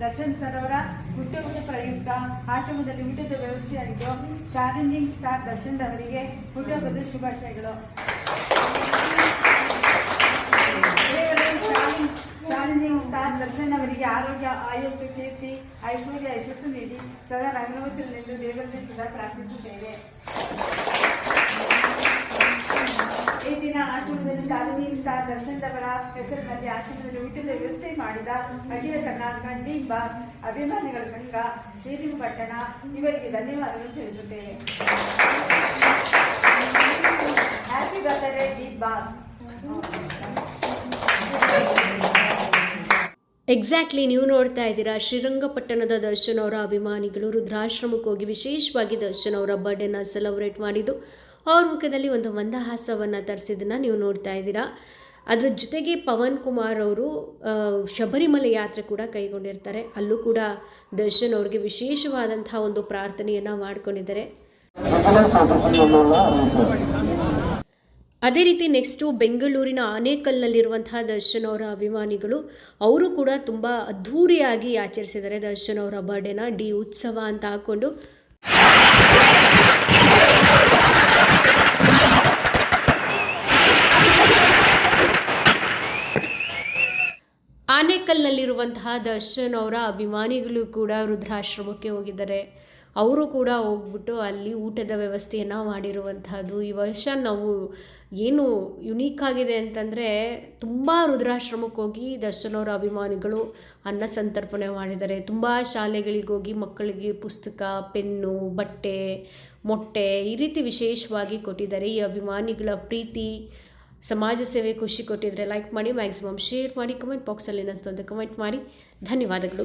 Darshan sir ಅವರ ಹುಟ್ಟುಹಬ್ಬದ ಪ್ರಯುಕ್ತ ಆಶ್ರಮದಲ್ಲಿ ಊಟದ ವ್ಯವಸ್ಥೆಯಾಗಿದ್ದು ಚಾಲೆಂಜಿಂಗ್ ಸ್ಟಾರ್ ದರ್ಶನ್ ಅವರಿಗೆ ಹುಟ್ಟುಹಬ್ಬದ ಶುಭಾಶಯಗಳು. ಚಾಲೆಂಜಿಂಗ್ ಸ್ಟಾರ್ ದರ್ಶನ್ ಅವರಿಗೆ ಆರೋಗ್ಯ, ಆಯಸ್ಸು, ಕೀರ್ತಿ, ಐಶ್ವರ್ಯ ಯಶಸ್ಸು ನೀಡಿ ಸದಾ ರಂಗವತಿಯಲ್ಲಿಂದು ದೇವರಲ್ಲಿ ಸದಾ ಪ್ರಾರ್ಥಿಸುತ್ತೇವೆ. ಆಶ್ರಮದಲ್ಲಿ ಚಾಲಿನಿ ಸ್ಟಾರ್ ದರ್ಶನ್ ಅವರ ಹೆಸರಿನಲ್ಲಿ ಆಶ್ರಮದಲ್ಲಿ ಊಟದ ವ್ಯವಸ್ಥೆ ಮಾಡಿದ ಅಖಿಲ ಕರ್ನಾಟಕ ಡಿ ಬಾಸ್ ಅಭಿಮಾನಿಗಳ ಸಂಘ ಶ್ರೀರಂಗಪಟ್ಟಣ ಇವರಿಗೆ ಧನ್ಯವಾದಗಳು ತಿಳಿಸುತ್ತೇವೆ happy birthday D boss exactly ನೀವು ನೋಡ್ತಾ ಇದ್ದೀರಾ ಶ್ರೀರಂಗಪಟ್ಟಣದ ದರ್ಶನ್ ಅವರ ಅಭಿಮಾನಿಗಳು ರುದ್ರಾಶ್ರಮಕ್ಕೆ ಹೋಗಿ ವಿಶೇಷವಾಗಿ ದರ್ಶನ್ ಅವರ ಬರ್ಡೇನ ಸೆಲೆಬ್ರೇಟ್ ಮಾಡಿದ್ದು. ಅವ್ರ ಮುಖದಲ್ಲಿ ಒಂದು ಮಂದಹಾಸವನ್ನು ತರಿಸಿದ್ದನ್ನು ನೀವು ನೋಡ್ತಾ ಇದ್ದೀರಾ. ಅದರ ಜೊತೆಗೆ ಪವನ್ ಕುಮಾರ್ ಅವರು ಶಬರಿಮಲೆ ಯಾತ್ರೆ ಕೂಡ ಕೈಗೊಂಡಿರ್ತಾರೆ. ಅಲ್ಲೂ ಕೂಡ ದರ್ಶನ್ ಅವ್ರಿಗೆ ವಿಶೇಷವಾದಂತಹ ಒಂದು ಪ್ರಾರ್ಥನೆಯನ್ನು ಮಾಡ್ಕೊಂಡಿದ್ದಾರೆ. ಅದೇ ರೀತಿ ನೆಕ್ಸ್ಟು ಬೆಂಗಳೂರಿನ ಆನೇಕಲ್ನಲ್ಲಿರುವಂತಹ ದರ್ಶನ್ ಅವರ ಅಭಿಮಾನಿಗಳು, ಅವರು ಕೂಡ ತುಂಬ ಅದ್ಧೂರಿಯಾಗಿ ಆಚರಿಸಿದ್ದಾರೆ ದರ್ಶನ್ ಅವರ ಬರ್ಡೇನ. ಡಿ ಉತ್ಸವ ಅಂತ ಹಾಕ್ಕೊಂಡು ಆನೇಕಲ್ನಲ್ಲಿರುವಂತಹ ದರ್ಶನ್ ಅವರ ಅಭಿಮಾನಿಗಳು ಕೂಡ ರುದ್ರಾಶ್ರಮಕ್ಕೆ ಹೋಗಿದ್ದಾರೆ. ಅವರು ಕೂಡ ಹೋಗ್ಬಿಟ್ಟು ಅಲ್ಲಿ ಊಟದ ವ್ಯವಸ್ಥೆಯನ್ನು ಮಾಡಿರುವಂತಹದ್ದು. ಈ ವರ್ಷ ನಾವು ಏನು ಯುನೀಕ್ ಆಗಿದೆ ಅಂತಂದರೆ ತುಂಬ ರುದ್ರಾಶ್ರಮಕ್ಕೆ ಹೋಗಿ ದರ್ಶನ್ ಅವರ ಅಭಿಮಾನಿಗಳು ಅನ್ನ ಸಂತರ್ಪಣೆ ಮಾಡಿದ್ದಾರೆ. ತುಂಬ ಶಾಲೆಗಳಿಗೆ ಹೋಗಿ ಮಕ್ಕಳಿಗೆ ಪುಸ್ತಕ, ಪೆನ್ನು, ಬಟ್ಟೆ, ಮೊಟ್ಟೆ ಈ ರೀತಿ ವಿಶೇಷವಾಗಿ ಕೊಟ್ಟಿದ್ದಾರೆ. ಈ ಅಭಿಮಾನಿಗಳ ಪ್ರೀತಿ ಸಮಾಜ ಸೇವೆ ಖುಷಿ ಕೊಟ್ಟಿದ್ರೆ ಲೈಕ್ ಮಾಡಿ ಮ್ಯಾಕ್ಸಿಮಮ್ ಶೇರ್ ಮಾಡಿ ಕಮೆಂಟ್ ಬಾಕ್ಸಲ್ಲಿ ಏನಿಸ್ತು ಅಂತ ಕಮೆಂಟ್ ಮಾಡಿ. ಧನ್ಯವಾದಗಳು.